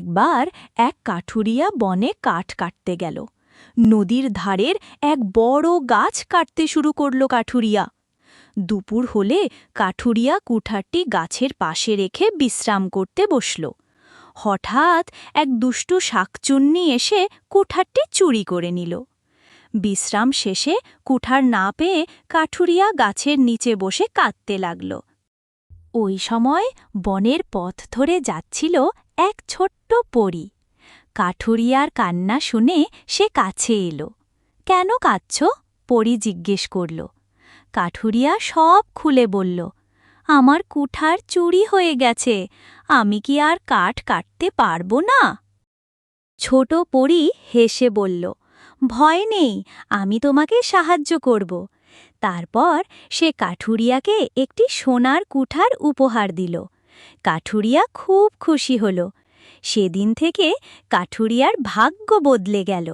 একবার এক কাঠুরিয়া বনে কাঠ কাটতে গেল। নদীর ধারের এক বড় গাছ কাটতে শুরু করল কাঠুরিয়া। দুপুর হলে কাঠুরিয়া কুঠারটি গাছের পাশে রেখে বিশ্রাম করতে বসল। হঠাৎ এক দুষ্টু শাকচুন্নি এসে কুঠারটি চুরি করে নিল। বিশ্রাম শেষে কুঠার না পেয়ে কাঠুরিয়া গাছের নিচে বসে কাঁদতে লাগল। ওই সময় বনের পথ ধরে যাচ্ছিল এক ছোট্ট পরী। কাঠুরিয়ার কান্না শুনে সে কাছে এলো। কেন কাঁদছ? পরি জিজ্ঞেস করল। কাঠুরিয়া সব খুলে বলল, আমার কুঠার চুরি হয়ে গেছে, আমি কি আর কাঠ কাটতে পারব না? ছোট পরি হেসে বলল, ভয় নেই, আমি তোমাকে সাহায্য করব। তারপর সে কাঠুরিয়াকে একটি সোনার কুঠার উপহার দিল। কাঠুরিয়া খুব খুশি হল। সেদিন থেকে কাঠুরিয়ার ভাগ্য বদলে গেল।